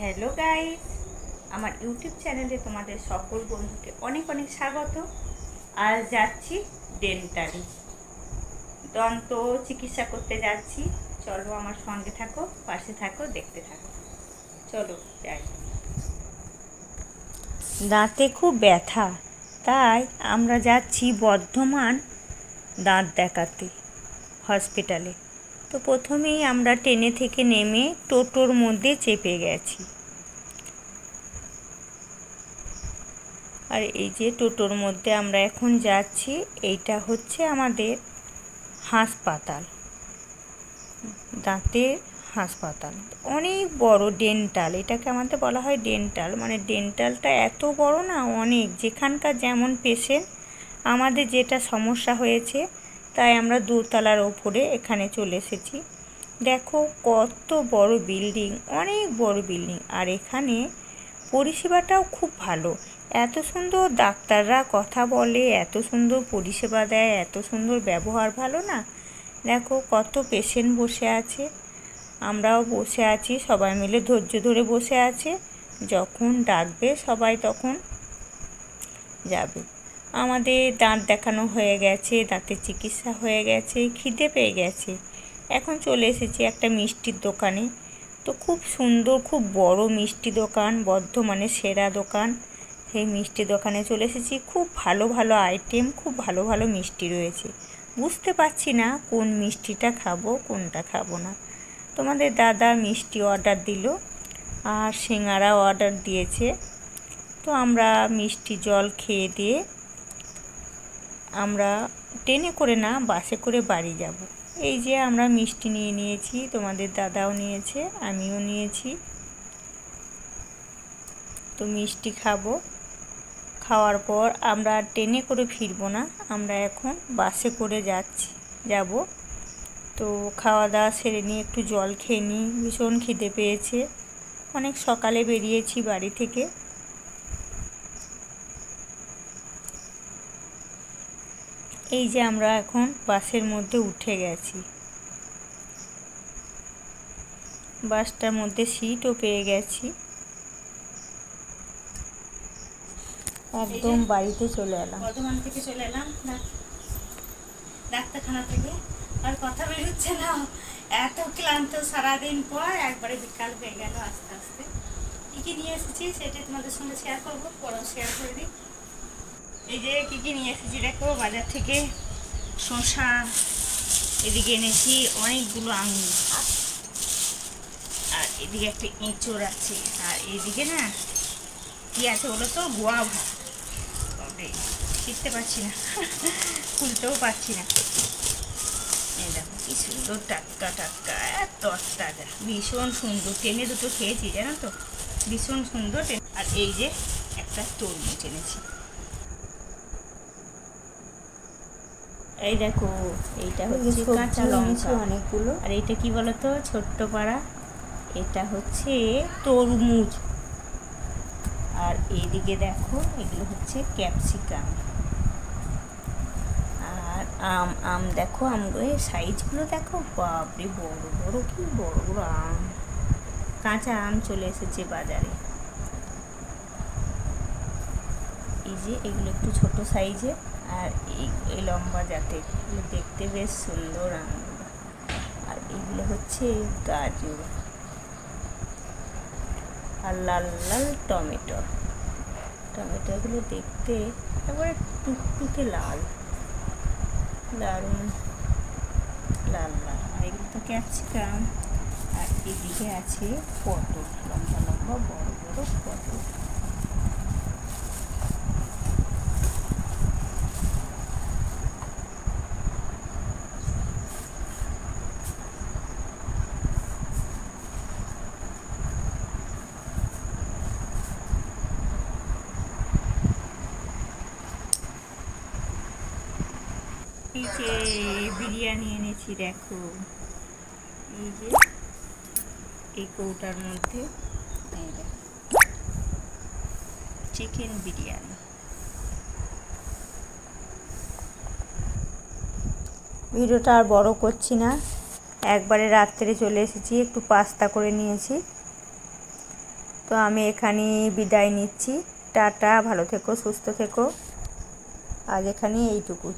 Hello guys আমার YouTube চ্যানেলে তোমাদের সকল বন্ধুকে অনেক অনেক স্বাগত। আজ যাচ্ছি ডেন্টালি দন্ত চিকিৎসা করতে যাচ্ছি। চলো আমার সঙ্গে থাকো, পাশে থাকো, দেখতে থাকো। চলো, যাই। দাঁতে খুব ব্যথা, তাই আমরা যাচ্ছি বর্ধমান দাঁত দেখাতে হসপিটালে তো প্রথমেই আমরা ট্রেনে থেকে নেমে টোটোর মধ্যে চেপে গেছি। আর এই যে টোটোর মধ্যে আমরা এখন যাচ্ছি, এইটা হচ্ছে আমাদের হাসপাতাল। দাঁতের হাসপাতাল। অনেক বড় ডেন্টাল, এটাকে আমাদের বলা হয় ডেন্টাল। মানে ডেন্টালটা এত বড় না, অনেক। যেখানকার যেমন পেশেন্ট আমাদের যেটা সমস্যা হয়েছে তাই আমরা দোতলার ওপরে এখানে চলে এসেছি। দেখো কত বড় বিল্ডিং, অনেক বড় বিল্ডিং। আর এখানে পরিষেবাটাও খুব ভালো। এত সুন্দর ডাক্তাররা কথা বলে, এত সুন্দর পরিষেবা দেয়, এত সুন্দর ব্যবহার ভালো না? দেখো কত পেশেন্ট বসে আছে। আমরাও বসে আছি, সবাই মিলে ধৈর্য ধরে বসে আছে। যখন ডাকবে সবাই তখন যাবে। আমাদের দাঁত দেখানো হয়ে গেছে দাঁতের চিকিৎসা হয়ে গেছে, খিদে পেয়ে গেছে। এখন চলে এসেছি একটা মিষ্টির দোকানে। তো খুব সুন্দর, খুব বড় মিষ্টি দোকান, বর্ধমানের সেরা দোকান। সেই মিষ্টি দোকানে চলে এসেছি। খুব ভালো ভালো আইটেম খুব ভালো ভালো মিষ্টি রয়েছে। বুঝতে পারছি না কোন মিষ্টিটা খাব, কোনটা খাব না। তোমাদের দাদা মিষ্টি অর্ডার দিল আর সিঙ্গারা অর্ডার দিয়েছে। তো আমরা মিষ্টি জল খেয়ে দিয়ে আমরা ট্রেনে করে না, বাসে করে বাড়ি যাব। এই যে আমরা মিষ্টি নিয়ে নিয়েছি, তোমাদের দাদাও নিয়েছে, আমিও নিয়েছি। তো মিষ্টি খাব। খাওয়ার পর আমরা ট্রেনে করে ফিরবো না, আমরা এখন বাসে করে যাচ্ছি, যাব। তো খাওয়া দাওয়া সেরে নিয়ে একটু জল খেয়ে নিই, ভীষণ খিদে পেয়েছে। অনেক সকালে বেরিয়েছি বাড়ি থেকে। এই যে আমরা এখন বাসের মধ্যে উঠে গেছি। বাসটার মধ্যে সিটও পেয়ে গেছি। একদম বাড়িতে চলে এলাম। বর্ধমান থেকে চলে এলাম ডাক্তারখানা থেকে। আর কথা বেরোচ্ছে না। এত ক্লান্ত সারাদিন পর একবারে বিকাল হয়ে গেল আস্তে আস্তে। কী কী নিয়ে এসেছি সেটা তোমাদের সঙ্গে শেয়ার করব পরে শেয়ার করে দিই। এই যে কী কী নিয়ে এসেছি দেখো, বাজার থেকে শসা, এদিকে এনেছি অনেকগুলো আঙুর। আর এদিকে একটা এঁচড় আছে, আর এদিকে না কি আছে বলো তো গোয়াভা তবে শিখতে পারছি না, খুলতেও পারছি না। এই দেখো কি সুন্দর টাটকা টাটকা, এত তাজা ভীষণ সুন্দর ট্রেনে দুটো খেয়েছি, জানো তো? ভীষণ সুন্দর আর এই যে একটা তরমুজ এনেছি। এই দেখো এইটা হচ্ছে কাঁচা লঙ্কা। অনেকগুলো। আর এটা কি বলতো? ছোট্ট পাড়া। এটা হচ্ছে তরমুজ। আর এইদিকে দেখো এগুলো হচ্ছে ক্যাপসিকাম। আর আম আম দেখো আমগুলো সাইজগুলো দেখো বাপরে বড় বড় কি বড় বড় আম। কাঁচা আম চলে এসেছে বাজারে। এই যে এগুলো একটু ছোট সাইজে। আর এই লম্বা জাতের দেখতে বেশ সুন্দর আমগুলো আর এগুলো হচ্ছে গাজর আর লাল লাল টমেটো। টমেটোগুলো দেখতে একেবারে টুকটুকে লাল। দারুণ। লাল লাল। আর এগুলো তো ক্যাপসিকাম। আর এদিকে আছে পটল। লম্বা লম্বা, বড় বড় পটল। এই বিরিয়ানি এনেছি, দেখো। এই যে এই কৌটার মধ্যে চিকেন বিরিয়ানি। ভিডিওটা আর বড় করছি না। একবারে রাত্রে চলে এসেছি, একটু পাস্তা করে নিয়েছি। তো আমি এখানে বিদায় নিচ্ছি। টাটা, ভালো থেকো, সুস্থ থেকো। আজ এখানে এইটুকুই।